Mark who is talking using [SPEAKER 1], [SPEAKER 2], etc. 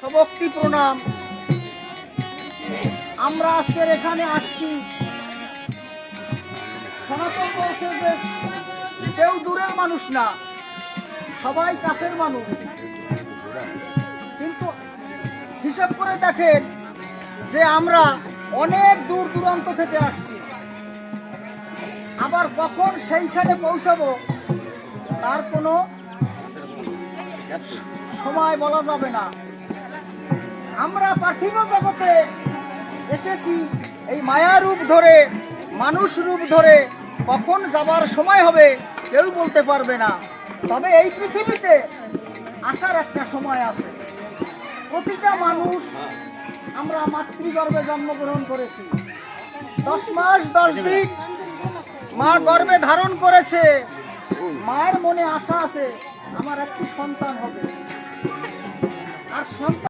[SPEAKER 1] সবক্তি প্রণাম। আমরা আজকের এখানে আসছি। সনাতন বলছে যে কেউ দূরের মানুষ না, সবাই কাছের মানুষ। কিন্তু হিসাব করে দেখেন যে আমরা অনেক দূর দূরান্ত থেকে আসছি। আবার কখন সেইখানে পৌঁছাবো, তার কোনো সময় বলা যাবে না। আমরা পার্থিব জগতে এসেছি। এই মায়া রূপ ধরে, মানুষ রূপ ধরে, কখন যাবার সময় হবে কেউ বলতে পারবে না। তবে এই পৃথিবীতে আসার একটা সময় আছে। প্রতিটা মানুষ আমরা মাতৃগর্ভে জন্মগ্রহণ করেছি। দশ মাস, দশ দিন মা গর্ভে ধারণ করেছে। মায়ের মনে আশা আছে, আমার একটি সন্তান হবে। আর সন্তান